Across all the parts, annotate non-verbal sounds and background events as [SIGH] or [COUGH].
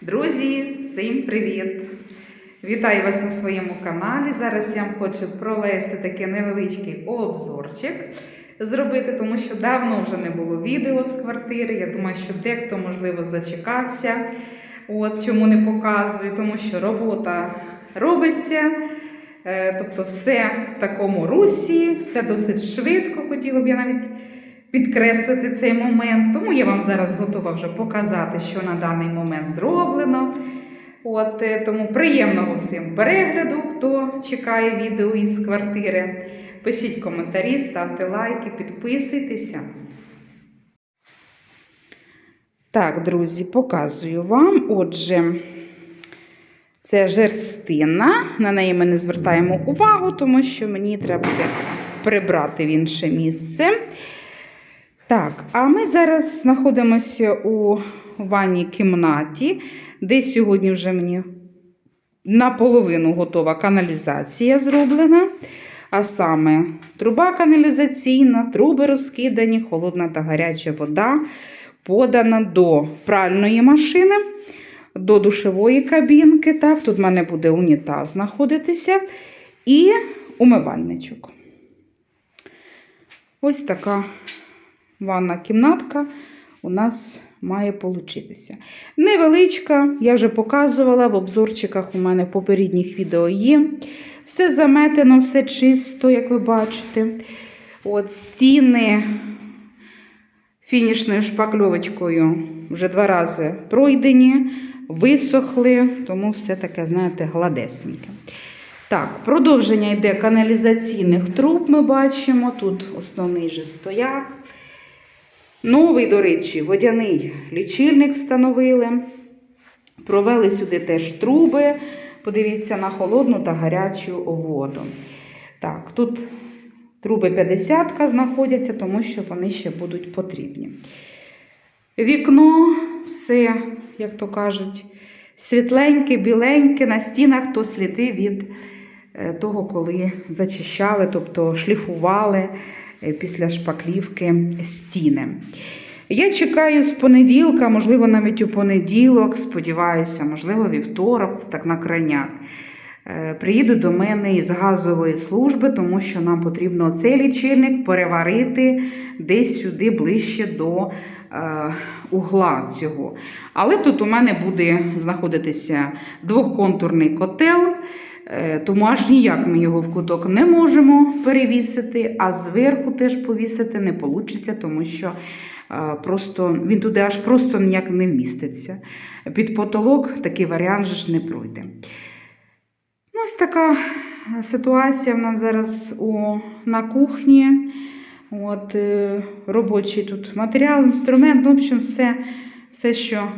Друзі, всім привіт! Вітаю вас на своєму каналі. Зараз я вам хочу провести такий невеличкий обзорчик зробити, тому що давно вже не було відео з квартири. Я думаю, що дехто, можливо, зачекався. От чому не показую, тому що робота робиться. Е, Тобто, все в такому русі, все досить швидко. Хотіла б я навіть підкреслити цей момент. Тому я вам зараз готова вже показати, що на даний момент зроблено. От, е, тому приємного всім перегляду, хто чекає відео із квартири. Пишіть коментарі, ставте лайки, підписуйтеся. Так, друзі, показую вам. Отже, це жерстина. На неї ми не звертаємо увагу, тому що мені треба буде прибрати в інше місце. Так, а ми зараз знаходимося у ванній кімнаті, де сьогодні вже мені наполовину готова каналізація зроблена. А саме труба каналізаційна, труби розкидані, холодна та гаряча вода подана до пральної машини, до душової кабінки. Так, Тут в мене буде унітаз знаходитися і умивальничок. Ось така ванна кімнатка у нас має получитися. Невеличка, я вже показувала в обзорчиках у мене попередніх відео є. Все заметено, все чисто, як ви бачите. От Стіни фінішною шпакльовочкою вже два рази пройдені, висохли, тому все таке, знаєте, гладесеньке. Так, продовження йде каналізаційних труб, ми бачимо. Тут основний же стояк. Новий, до речі, водяний лічильник встановили. Провели сюди теж труби. Подивіться на холодну та гарячу воду. Так, тут труби 50 знаходяться, тому що вони ще будуть потрібні. Вікно, все, як то кажуть, світленьке, біленьке, на стінах то сліди від е, того, коли зачищали, тобто шліфували після шпаклівки стіни. Я чекаю з понеділка, можливо, навіть у понеділок, сподіваюся, можливо, вівторок, це так на крайняк. Е, Приїду до мене із газової служби, тому що нам потрібно цей лічильник переварити десь сюди ближче до е, угла цього. Але тут у мене буде знаходитися двохконтурний котел. Е, Тому аж ніяк ми його в куток не можемо перевісити, а зверху теж повісити не вийде, тому що е, просто, він туди аж просто ніяк не вміститься. Під потолок такий варіант же ж не пройде. Ну, Ось така ситуація в нас зараз у, на кухні. От, е, робочий тут матеріал, інструмент, ну, в общем, все, все, що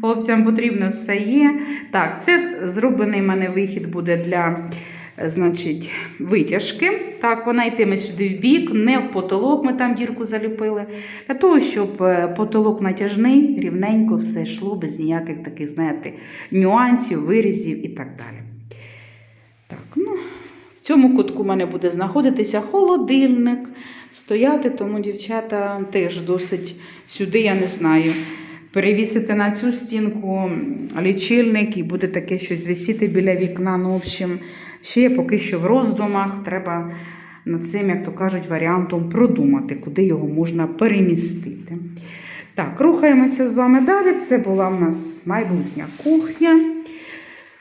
хлопцям потрібно, все є. Так, це зроблений в мене вихід буде для е, значить, витяжки. Так, вона йтиме сюди в бік, не в потолок, ми там дірку заліпили. Для того, щоб е, потолок натяжний, рівненько все йшло, без ніяких таких, знаєте, нюансів, вирізів і так далі. Так, ну, в цьому кутку в мене буде знаходитися холодильник, стояти, тому дівчата теж досить сюди, я не знаю. Перевісити на цю стінку лічильник і буде таке щось висіти біля вікна. Ну, в общем, ще поки що в роздумах. Треба над цим, як то кажуть, варіантом продумати, куди його можна перемістити. Так, рухаємося з вами далі. Це була в нас майбутня кухня.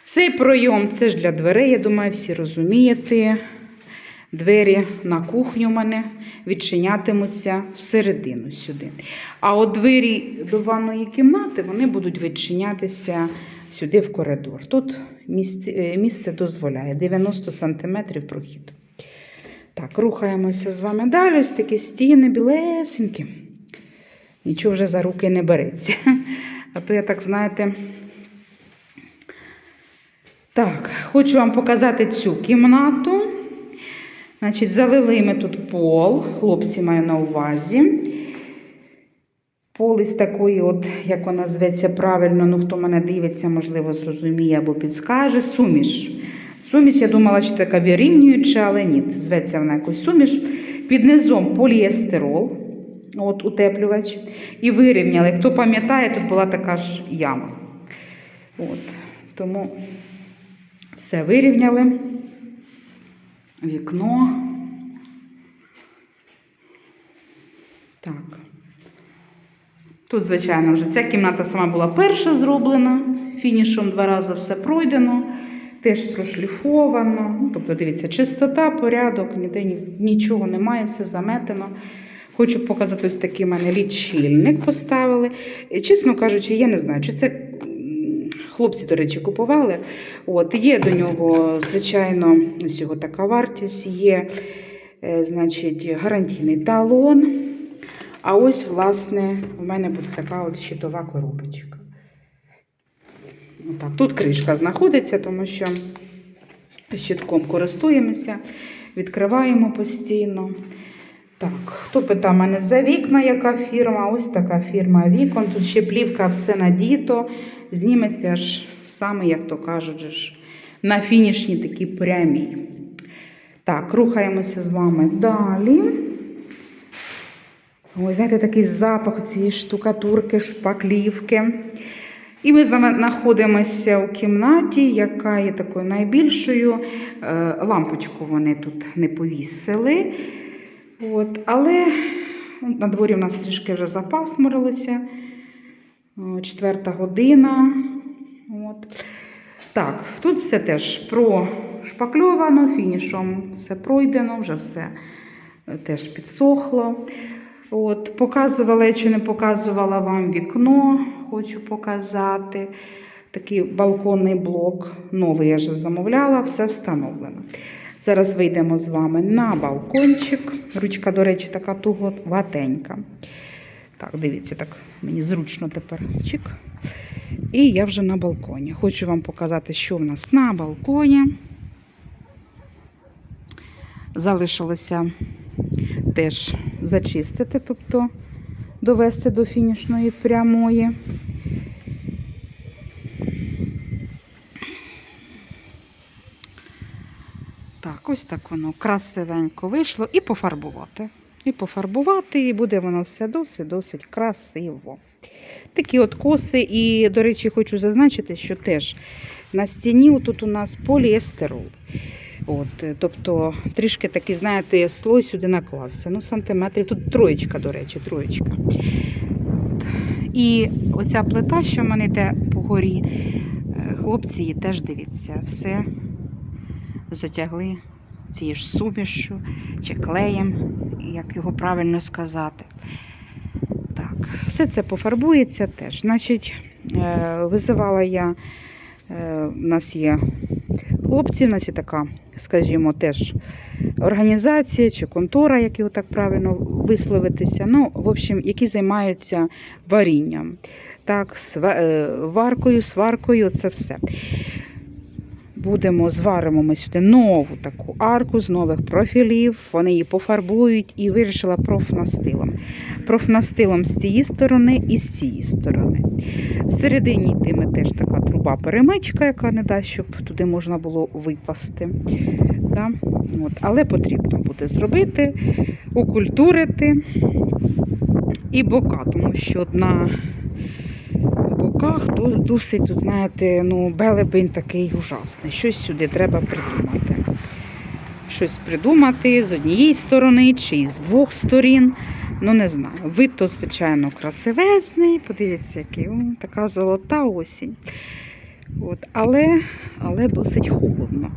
Цей пройом це ж для дверей, я думаю, всі розумієте. Двері на кухню в мене відчинятимуться всередину сюди. А от двері до ванної кімнати вони будуть відчинятися сюди в коридор. Тут е, місце дозволяє 90 см прохід. Так, рухаємося з вами далі. Ось такі стіни білесенькі. Нічого вже за руки не береться. [LAUGHS] А то я так, знаєте. Так, хочу вам показати цю кімнату. Значить, залили ми тут пол, хлопці маю на увазі. Пол із такої, от, як вона зветься правильно, ну хто мене дивиться, можливо, зрозуміє або підскаже. Суміш. Суміш, я думала, що така вирівнююча, але ні, зветься вона якось суміш. Під низом поліестерол, от утеплювач. І вирівняли. Хто пам'ятає, тут була така ж яма. От, тому все вирівняли. Вікно. Так. Тут, звичайно, вже ця кімната сама була перша зроблена. Фінішом два рази все пройдено, теж прошліфовано. Ну, Тобто, дивіться, чистота, порядок, ніде нічого немає, все заметено. Хочу показати ось такий в мене лічильник поставили. Чесно кажучи, я не знаю, чи це хлопці, до речі, купували. От, є до нього, звичайно, ось його така вартість, є е, значить, гарантійний талон. А ось, власне, у мене буде така от щитова коробочка. Отак. Тут кришка знаходиться, тому що щитком користуємося, відкриваємо постійно. Так, хто питав мене за вікна, яка фірма? Ось така фірма вікон. Тут ще плівка все надіто. Зніметься ж саме, як то кажуть, ж, на фінішній такій прямій. Так, рухаємося з вами далі. Ось, знаєте, такий запах цієї штукатурки, шпаклівки. І ми знаходимося у кімнаті, яка є такою найбільшою. Е, Лампочку вони тут не повісили. От, але на дворі в нас трішки вже запасмурилося. Четверта година. От. Так, тут все теж прошпакльовано, фінішом все пройдено, вже все е, теж підсохло. От, показувала чи не показувала вам вікно, хочу показати. Такий балконний блок, новий я вже замовляла, все встановлено. Зараз вийдемо з вами на балкончик. Ручка, до речі, така туговатенька. Так, дивіться, так мені зручно тепер. Чик. І я вже на балконі. Хочу вам показати, що в нас на балконі. Залишилося теж зачистити, тобто довести до фінішної прямої. Ось так воно красивенько вийшло і пофарбувати. І пофарбувати, і буде воно все досить-досить красиво. Такі от коси, і, до речі, хочу зазначити, що теж на стіні тут у нас поліестерол. От, тобто трішки такий, знаєте, слой сюди наклався. Ну, сантиметрів. Тут троєчка, до речі, троєчка. От. І оця плита, що в мене йде по горі, е, хлопці її теж дивіться, все затягли цією ж сумішю чи клеєм, як його правильно сказати. Так, все це пофарбується теж. Значить, е, визивала я, е, у нас є хлопці, у нас є така, скажімо, теж організація чи контора, як його так правильно висловитися. Ну, в общем, які займаються варінням. Так, е, варкою, сваркою, це все. Будемо зваримо ми сюди нову таку арку з нових профілів. Вони її пофарбують і вирішила профнастилом. Профнастилом з цієї сторони і з цієї сторони. Всередині йтиме теж така труба перемичка, яка не дасть, щоб туди можна було випасти. Да? От. Але потрібно буде зробити, укультурити і бока, тому що на боках до- досить, тут, знаєте, ну, белебень такий ужасний. Щось сюди треба придумати. Щось придумати з однієї сторони чи з двох сторін. Ну, не знаю. Вид то, звичайно, красивезний. Подивіться, який О, така золота осінь. От, але, але досить холодно.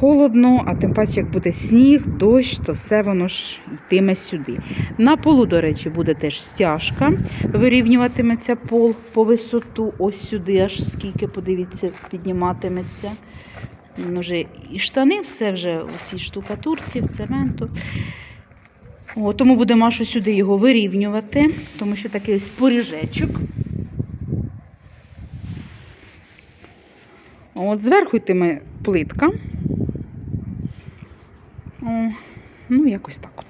Холодно, а тим паче, як буде сніг, дощ, то все воно ж йтиме сюди. На полу, до речі, буде теж стяжка. Вирівнюватиметься пол по висоту. Ось сюди, аж скільки, подивіться, підніматиметься. Ну, вже і штани, все вже у цій штукатурці, в цементу. О, тому будемо аж сюди його вирівнювати, тому що такий ось поріжечок. От зверху йтиме плитка. О, ну, якось так от.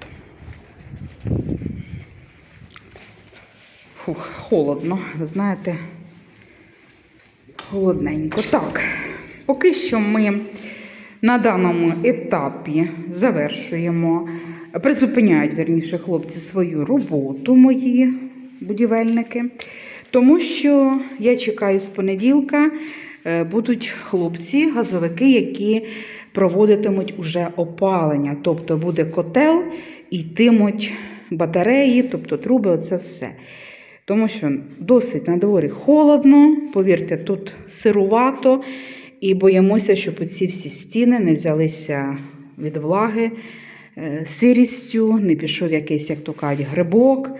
Фух, холодно, ви знаєте, холодненько. Так, поки що ми на даному етапі завершуємо, призупиняють, верніше, хлопці свою роботу, мої будівельники. Тому що я чекаю з понеділка, е, будуть хлопці, газовики, які проводитимуть уже опалення. Тобто буде котел і йтимуть батареї, тобто труби, оце все. Тому що досить на дворі холодно, повірте, тут сирувато, і боїмося, щоб оці всі стіни не взялися від влаги е, сирістю, не пішов якийсь, як то кажуть, грибок,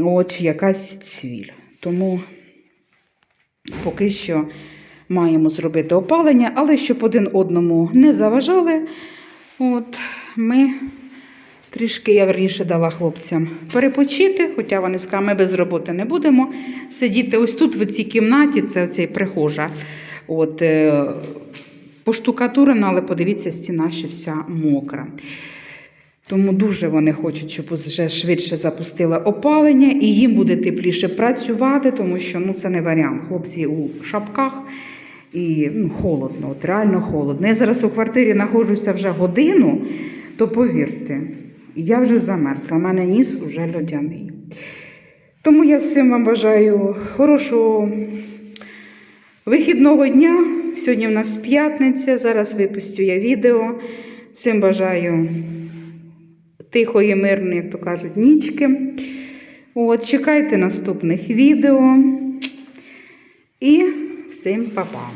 от, чи якась цвіль. Тому поки що маємо зробити опалення, але щоб один одному не заважали, от, ми трішки я верніше дала хлопцям перепочити, хоча вони сказали, ми без роботи не будемо сидіти. Ось тут, в цій кімнаті, це оцей прихожа. От, е, поштукатурена, але подивіться, стіна ще вся мокра. Тому дуже вони хочуть, щоб вже швидше запустили опалення, і їм буде тепліше працювати, тому що ну, це не варіант. Хлопці у шапках і ну, холодно, от реально холодно. Я зараз у квартирі знаходжуся вже годину, то повірте, я вже замерзла, в мене ніс уже льодяний. Тому я всім вам бажаю хорошого вихідного дня. Сьогодні в нас п'ятниця, зараз випустю я відео. Всім бажаю тихої, мирної, як то кажуть, нічки. От, чекайте наступних відео. І всім па-па.